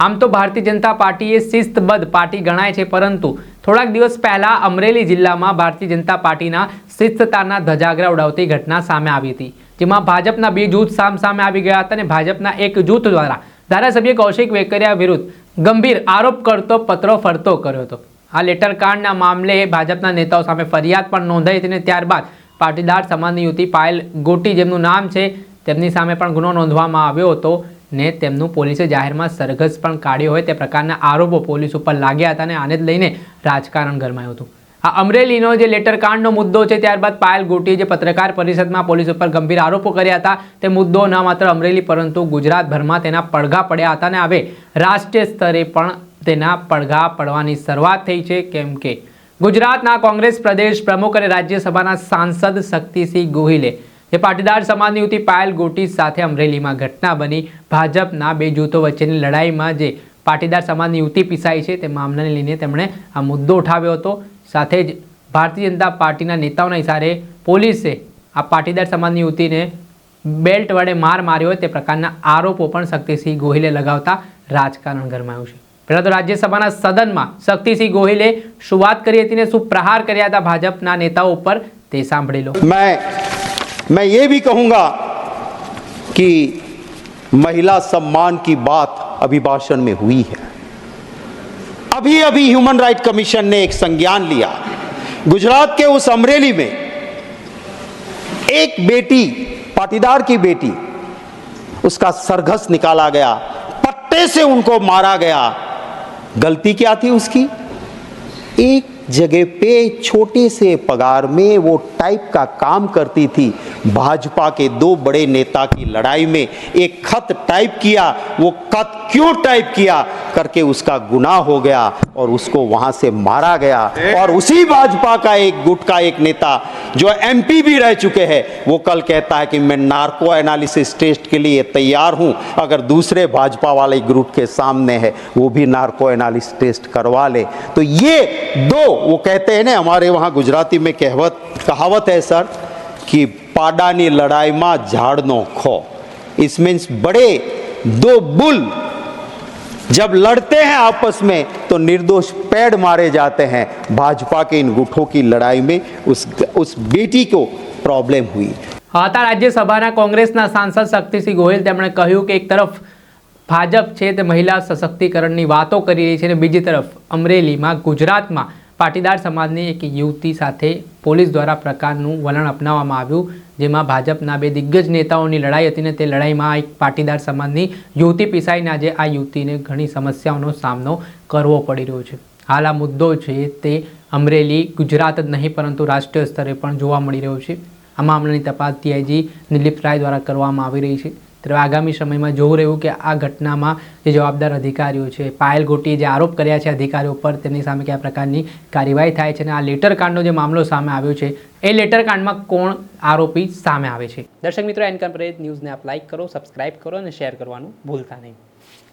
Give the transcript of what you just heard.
આમ તો ભારતીય જનતા પાર્ટી એ શિસ્તબદ્ધ પાર્ટી ગણાય છે, પરંતુ થોડાક દિવસ પહેલા અમરેલી જિલ્લામાં ભારતીય જનતા પાર્ટીના શિસ્તતાના ધજાગરા ઉડાવતી ઘટના સામે આવી હતી, જેમાં ભાજપના બે જૂથ સામ સામે આવી ગયા હતા અને ભાજપના એક જૂથ દ્વારા ધારાસભ્ય કૌશિક વેકરિયા વિરુદ્ધ ગંભીર આરોપ કરતો પત્રો ફરતો કર્યો હતો. આ લેટર કાંડના મામલે ભાજપના નેતાઓ સામે ફરિયાદ પણ નોંધાઈ હતી અને ત્યારબાદ પાટીદાર સમાજની યુવતી પાયલ ગોટી, જેમનું નામ છે, તેમની સામે પણ ગુનો નોંધવામાં આવ્યો હતો. ને તેમનું પોલીસે જાહેરમાં સરઘસ પણ કાઢ્યો હોય તે પ્રકારના આરોપો પોલીસ ઉપર લાગ્યા હતા અને આને જ લઈને રાજકારણ ગરમાયું હતું. આ અમરેલીનો જે લેટર કાંડનો મુદ્દો છે, ત્યારબાદ પાયલ ગોટીએ જે પત્રકાર પરિષદમાં પોલીસ ઉપર ગંભીર આરોપો કર્યા હતા, તે મુદ્દો ન માત્ર અમરેલી પરંતુ ગુજરાતભરમાં તેના પડઘા પડ્યા હતા અને હવે રાષ્ટ્રીય સ્તરે પણ તેના પડઘા પડવાની શરૂઆત થઈ છે, કેમ કે ગુજરાતના કોંગ્રેસ પ્રદેશ પ્રમુખ અને રાજ્યસભાના સાંસદ શક્તિસિંહ ગોહિલે જે પાટીદાર સમાજની યુવતી પાયલ ગોટી સાથે અમરેલીમાં ઘટના બની. ભાજપના બે જૂથો વચ્ચેની લડાઈમાં જે પાટીદાર સમાજની યુવતી પીસાઈ છે તે મામલાને લઈને તેમણે આ મુદ્દો ઉઠાવ્યો હતો. સાથે જ ભારતીય જનતા પાર્ટીના નેતાઓના ઇશારે પોલીસે આ પાટીદાર સમાજની યુવતીને બેલ્ટ વડે માર માર્યો હોય તે પ્રકારના આરોપો પણ શક્તિસિંહ ગોહિલે લગાવતા રાજકારણ ગરમાયું છે. પહેલાં તો રાજ્યસભાના સદનમાં શક્તિસિંહ ગોહિલે શું વાત કરી હતી ને શું પ્રહાર કર્યા હતા ભાજપના નેતાઓ ઉપર તે સાંભળી લો. मैं ये भी कहूँगा कि महिला सम्मान की बात अभिभाषण में हुई है। अभी अभी ह्यूमन राइट कमीशन ने एक संज्ञान लिया। गुजरात के उस अमरेली में एक बेटी, पाटीदार की बेटी, उसका सरघस निकाला गया, पट्टे से उनको मारा गया। गलती क्या थी उसकी? एक जगह पे छोटे से पगार में वो टाइप का काम करती थी। भाजपा के दो बड़े नेता की लड़ाई में एक खत टाइप किया, वो खत क्यों टाइप किया? करके उसका गुनाह हो गया और उसको वहाँ से मारा गया। और उसी भाजपा का एक गुट का एक नेता जो एमपी भी रह चुके हैं, वो कल कहता है कि मैं नार्को एनालिसिस टेस्ट के लिए तैयार हूँ। अगर दूसरे भाजपा वाले ग्रुप के सामने है, वो भी नार्को एनालिसिस टेस्ट करवा ले। तो ये दो, वो कहते हैं ना, हमारे वहाँ गुजराती में कहवत, कहावत है सर, कि पाडानी लड़ाई में झाड़नो खो। इस मीन्स बड़े, दो बुल जब लड़ते हैं आपस में तो निर्दोष पेड़ मारे जाते हैं भाजपा के इन गुठों की लड़ाई में उस उस बेटी को प्रॉब्लम हुई હતા રાજ્યસભાના કોંગ્રેસના સાંસદ શક્તિસિંહ ગોહિલ તેમણે કહ્યું કે એક તરફ ભાજપ છે તે મહિલા સશક્તિકરણની વાતો કરી રહી છે અને બીજી તરફ અમરેલીમાં ગુજરાતમાં પાટીદાર સમાજની એક યુવતી સાથે પોલીસ દ્વારા પ્રકારનું વલણ અપનાવવામાં આવ્યું, જેમાં ભાજપના બે દિગ્ગજ નેતાઓની લડાઈ હતી ને તે લડાઈમાં એક પાટીદાર સમાજની યુવતી પીસાઈને આજે આ યુવતીને ઘણી સમસ્યાઓનો સામનો કરવો પડી રહ્યો છે. હાલ આ મુદ્દો છે તે અમરેલી, ગુજરાત જ નહીં, પરંતુ રાષ્ટ્રીય સ્તરે પણ જોવા મળી રહ્યો છે. આ મામલાની તપાસ ટીઆઈજી નિલીપ રાય દ્વારા કરવામાં આવી રહી છે. ત્યારે આગામી સમયમાં જોવું રહ્યું કે આ ઘટનામાં જે જવાબદાર અધિકારીઓ છે, પાયલ ગોટીએ જે આરોપ કર્યા છે અધિકારીઓ પર તેમની સામે કયા પ્રકારની કાર્યવાહી થાય છે અને આ લેટર કાંડનો જે મામલો સામે આવ્યો છે, એ લેટર કાંડમાં કોણ આરોપી સામે આવે છે? દર્શક મિત્રો એનકમ ન્યૂઝને આપ લાઇક કરો, સબસ્ક્રાઇબ કરો અને શેર કરવાનું ભૂલતા નહીં.